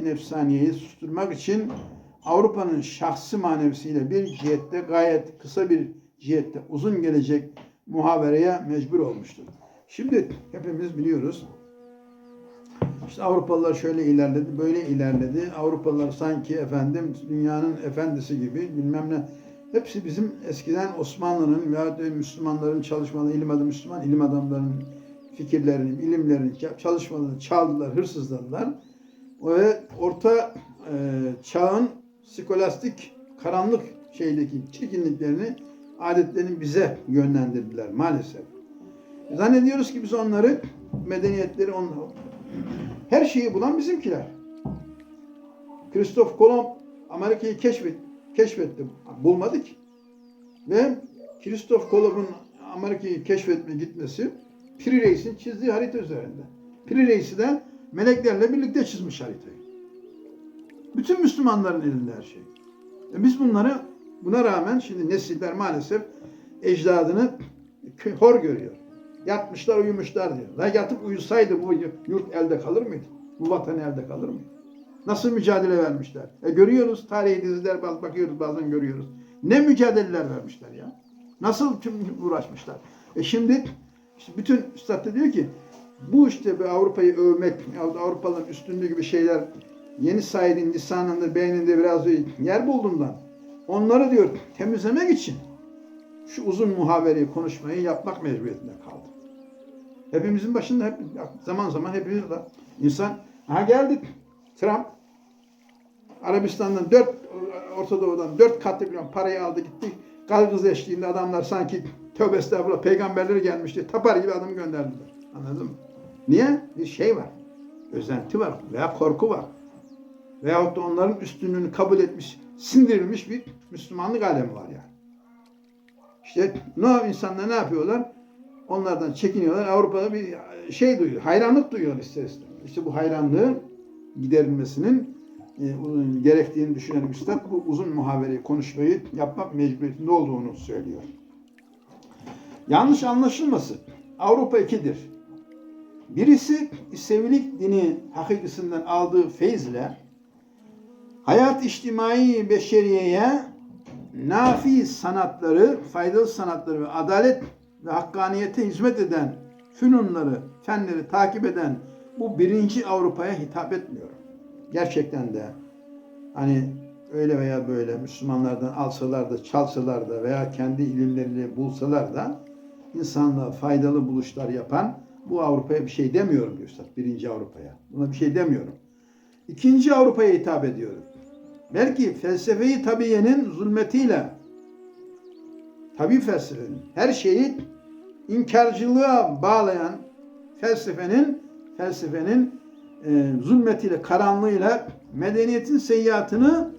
nefsaniyeyi susturmak için Avrupa'nın şahsi manevisiyle bir cihette gayet kısa bir cihette uzun gelecek muhabereye mecbur olmuştur. Şimdi hepimiz biliyoruz. İşte Avrupalılar şöyle ilerledi, böyle ilerledi. Avrupalılar sanki efendim dünyanın efendisi gibi bilmem ne. Hepsi bizim eskiden Osmanlı'nın veya Müslümanların çalışmaları, ilim adamı Müslüman ilim adamlarının fikirlerini, ilimlerini, çalışmalarını çaldılar, hırsızladılar. Ve orta e, çağın skolastik karanlık şeydeki çirkinliklerini, adetlerini bize yönlendirdiler maalesef. Zannediyoruz ki biz onları, medeniyetleri onlar. Her şeyi bulan bizimkiler. Kristof Kolomb Amerika'yı keşfet, keşfetti. Bulmadı ki. Ve Kristof Kolomb'un Amerika'yı keşfetme gitmesi Piri Reis'in çizdiği harita üzerinde. Piri Reis'i de meleklerle birlikte çizmiş haritayı. Bütün Müslümanların elinde her şey. E biz bunları buna rağmen şimdi nesiller maalesef ecdadını hor görüyor. Yatmışlar uyumuşlar diyor. La yatıp uyusaydı bu yurt elde kalır mıydı? Bu vatan elde kalır mıydı? Nasıl mücadele vermişler? E görüyoruz tarihi diziler bak- bakıyoruz bazen görüyoruz. Ne mücadeleler vermişler ya. Nasıl tüm uğraşmışlar. E şimdi işte bütün üstad diyor ki bu işte bir Avrupa'yı övmek, Avrupalıların üstünlüğü gibi şeyler yeni Said'in lisanında, beyninde biraz yer bulduğundan onları diyor temizlemek için şu uzun muhabereyi konuşmayı yapmak mecburiyetinde kaldı. Hepimizin başında hep zaman zaman hepimiz var. İnsan ha geldi Trump Arabistan'dan dört Orta Doğu'dan dört katlı milyon parayı aldı gitti. Kalkız eşliğinde adamlar sanki tövbe estağfurullah peygamberleri gelmişti. Tapar gibi adamı gönderdiler. Anladın mı? Niye? Bir şey var. Özenti var veya korku var. Veyahut da onların üstünlüğünü kabul etmiş, sindirilmiş bir Müslümanlık alemi var yani. İşte ne insanlar ne yapıyorlar? Onlardan çekiniyorlar. Avrupa'da bir şey duyuyor, hayranlık duyuyorlar ister istemez. İşte bu hayranlığın giderilmesinin e, gerektiğini düşünen üstad bu uzun muhabereyi konuşmayı yapmak mecburiyetinde olduğunu söylüyor. Yanlış anlaşılmasın. Avrupa ikidir. Birisi İsevilik dini hakikisinden aldığı feyizle hayat içtimai beşeriyeye nafi sanatları, faydalı sanatları ve adalet ve hakkaniyete hizmet eden fünunları, fenleri takip eden bu birinci Avrupa'ya hitap etmiyor. Gerçekten de hani öyle veya böyle Müslümanlardan alsalar da çalsalar da veya kendi ilimleriyle bulsalar da insanlığa faydalı buluşlar yapan bu Avrupa'ya bir şey demiyorum diyor Üstad. Birinci Avrupa'ya. Buna bir şey demiyorum. İkinci Avrupa'ya hitap ediyorum. Belki felsefeyi tabiyenin zulmetiyle tabi felsefenin her şeyi inkarcılığa bağlayan felsefenin felsefenin e, zulmetiyle, karanlığıyla medeniyetin seyyiatını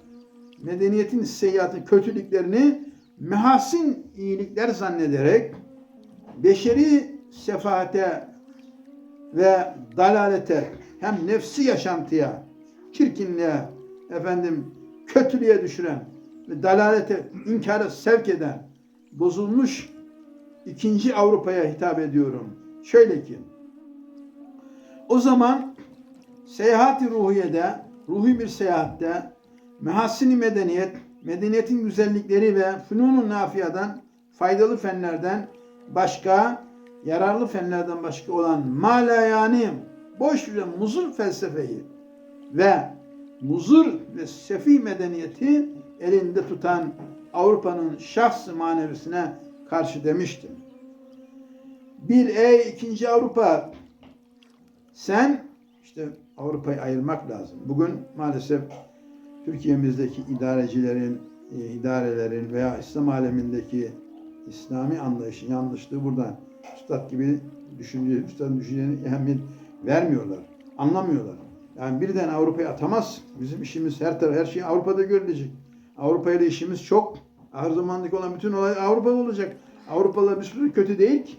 medeniyetin seyyiatı kötülüklerini mehasin iyilikler zannederek beşeri sefahate ve dalalete hem nefsi yaşantıya, çirkinliğe, efendim kötülüğe düşüren ve dalalete, inkara sevk eden bozulmuş ikinci Avrupa'ya hitap ediyorum. Şöyle ki, o zaman seyahati ruhiyede, ruhi bir seyahatte mehassini medeniyet, medeniyetin güzellikleri ve fünunun nafiyadan, faydalı fenlerden başka, yararlı fenlerden başka olan malayani, boş ve muzur felsefeyi ve muzur ve sefi medeniyeti elinde tutan Avrupa'nın şahs manevisine karşı demiştim. Bir ey ikinci Avrupa sen işte Avrupa'yı ayırmak lazım. Bugün maalesef Türkiye'mizdeki idarecilerin, e, idarelerin veya İslam alemindeki İslami anlayışın yanlışlığı buradan. Üstad gibi düşünce, üstadın düşüncenin ehemmiyet vermiyorlar. Anlamıyorlar. Yani birden Avrupa'ya atamaz. Bizim işimiz her taraf, her şey Avrupa'da görülecek. Avrupa ile işimiz çok. Her zamandaki olan bütün olay Avrupa'da olacak. Avrupalılar bir sürü kötü değil ki.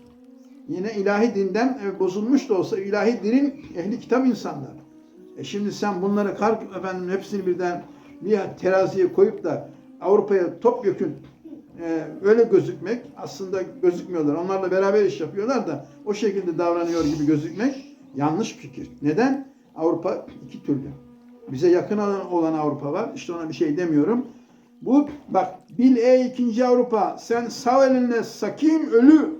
Yine ilahi dinden e, bozulmuş da olsa ilahi dinin ehli kitap insanlar. E şimdi sen bunları kalk efendim hepsini birden bir teraziye koyup da Avrupa'ya top yükün e, öyle gözükmek aslında gözükmüyorlar. Onlarla beraber iş yapıyorlar da o şekilde davranıyor gibi gözükmek yanlış fikir. Neden? Avrupa iki türlü. Bize yakın olan Avrupa var. İşte ona bir şey demiyorum. Bu bak bil ey ikinci Avrupa sen sağ elinle sakim ölü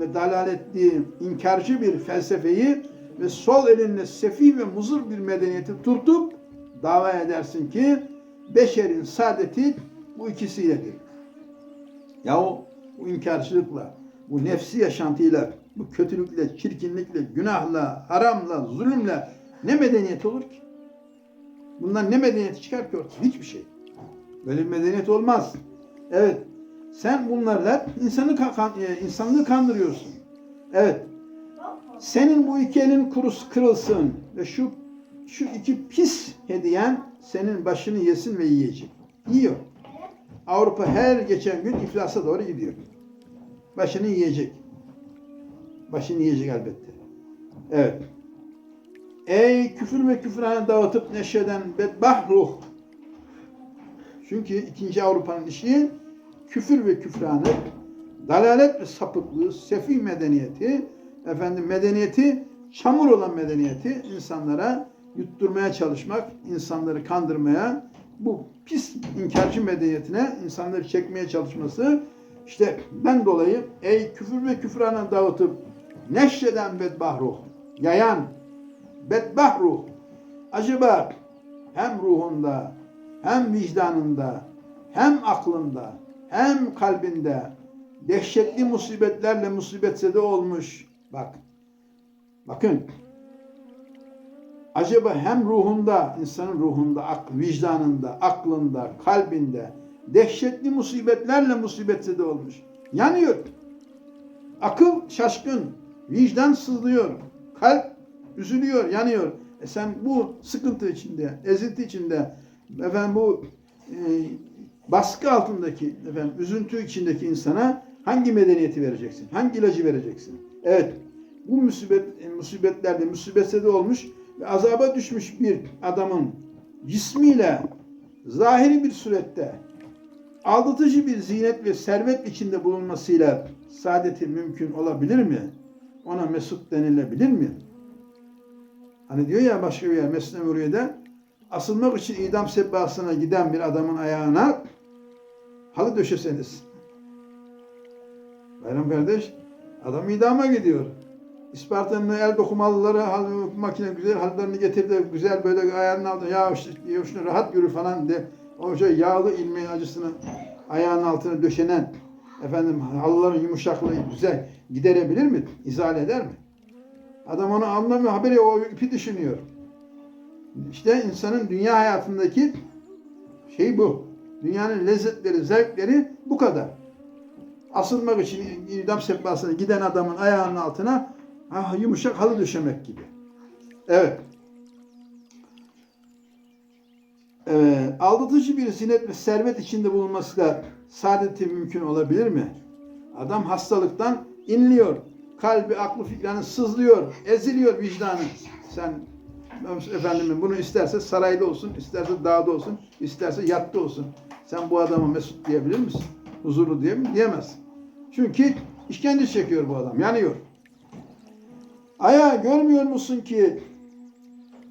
ve dalaletli inkarcı bir felsefeyi ve sol elinle sefih ve muzur bir medeniyeti tutup dava edersin ki beşerin saadeti bu ikisiyledir. Yahu bu inkarcılıkla, bu nefsi yaşantıyla, bu kötülükle, çirkinlikle, günahla, haramla, zulümle ne medeniyet olur ki? Bundan ne medeniyet çıkar ki ortaya? Hiçbir şey. Böyle bir medeniyet olmaz. Evet. Sen bunlarla insanı kan- e, insanlığı kandırıyorsun. Evet. Senin bu iki elin kurus kırılsın ve şu şu iki pis hediyen senin başını yesin ve yiyecek. Yiyor. Avrupa her geçen gün iflasa doğru gidiyor. Başını yiyecek. Başını yiyecek elbette. Evet. Ey küfür ve küfrane dağıtıp neşeden bedbah ruh. Çünkü ikinci Avrupa'nın işi küfür ve küfranı, dalalet ve sapıklığı, sefih medeniyeti, efendim medeniyeti, çamur olan medeniyeti insanlara yutturmaya çalışmak, insanları kandırmaya, bu pis inkarcı medeniyetine insanları çekmeye çalışması işte ben dolayı ey küfür ve küfrana dağıtıp neşreden bedbah ruh, yayan bedbah ruh acaba hem ruhunda hem vicdanında hem aklında hem kalbinde dehşetli musibetlerle musibetsede olmuş. Bak. Bakın. Acaba hem ruhunda, insanın ruhunda, ak- vicdanında, aklında, kalbinde dehşetli musibetlerle musibetsede olmuş. Yanıyor. Akıl şaşkın, vicdan sızlıyor, kalp üzülüyor, yanıyor. E sen bu sıkıntı içinde, ezilti içinde, efendim bu e, baskı altındaki, efendim üzüntü içindeki insana hangi medeniyeti vereceksin? Hangi ilacı vereceksin? Evet, bu musibet, e, musibetlerde, musibetsede olmuş ve azaba düşmüş bir adamın cismiyle zahiri bir surette aldatıcı bir zinet ve servet içinde bulunmasıyla saadeti mümkün olabilir mi? Ona mesut denilebilir mi? Hani diyor ya başka bir yer Mesne asılmak için idam sehpasına giden bir adamın ayağına halı döşeseniz. Bayram kardeş adam idama gidiyor. İsparta'nın el dokumalıları makine güzel hallerini getirdi. Güzel böyle ayağının altına ya şunu rahat yürü falan de. O şey yağlı ilmeğin acısını ayağının altına döşenen efendim halıların yumuşaklığı güzel giderebilir mi? İzale eder mi? Adam onu anlamıyor, haberi o ipi düşünüyor. İşte insanın dünya hayatındaki şey bu. Dünyanın lezzetleri, zevkleri bu kadar. Asılmak için idam sehpasına giden adamın ayağının altına ah, yumuşak halı döşemek gibi. Evet. Evet. Aldatıcı bir zinet ve servet içinde bulunması da saadeti mümkün olabilir mi? Adam hastalıktan inliyor. Kalbi, aklı, fikranı sızlıyor. Eziliyor vicdanı. Sen efendim bunu isterse sarayda olsun, isterse dağda olsun, isterse yatta olsun. Sen bu adama mesut diyebilir misin? Huzurlu diye mi? Diyemez. Çünkü işkence çekiyor bu adam. Yanıyor. Aya görmüyor musun ki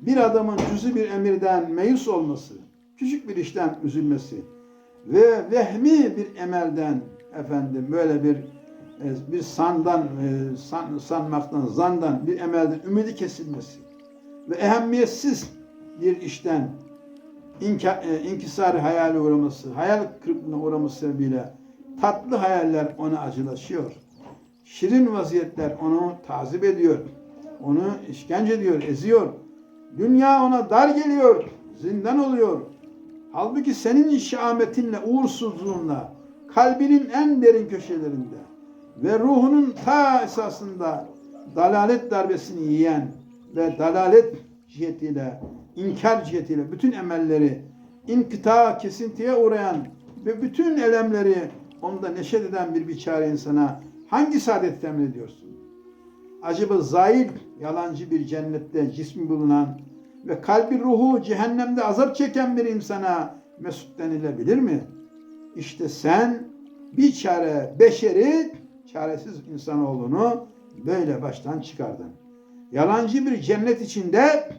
bir adamın cüzü bir emirden meyus olması, küçük bir işten üzülmesi ve vehmi bir emelden efendim böyle bir e, bir sandan e, san, sanmaktan zandan bir emelden ümidi kesilmesi ve ehemmiyetsiz bir işten inka, e, inkisarı hayale uğraması, hayal kırıklığına uğraması sebebiyle tatlı hayaller ona acılaşıyor. Şirin vaziyetler onu tazip ediyor. Onu işkence ediyor, eziyor. Dünya ona dar geliyor, zindan oluyor. Halbuki senin şahametinle, uğursuzluğunla, kalbinin en derin köşelerinde ve ruhunun ta esasında dalalet darbesini yiyen ve dalalet cihetiyle, inkar cihetiyle bütün emelleri inkıta, kesintiye uğrayan ve bütün elemleri onda neşet eden bir biçare insana hangi saadet temin ediyorsun? Acaba zail, yalancı bir cennette cismi bulunan ve kalbi ruhu cehennemde azap çeken bir insana mesut denilebilir mi? İşte sen bir çare beşeri, çaresiz insanoğlunu böyle baştan çıkardın. Yalancı bir cennet içinde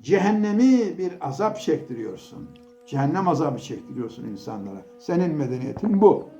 cehennemi bir azap çektiriyorsun. Cehennem azabı çektiriyorsun insanlara. Senin medeniyetin bu.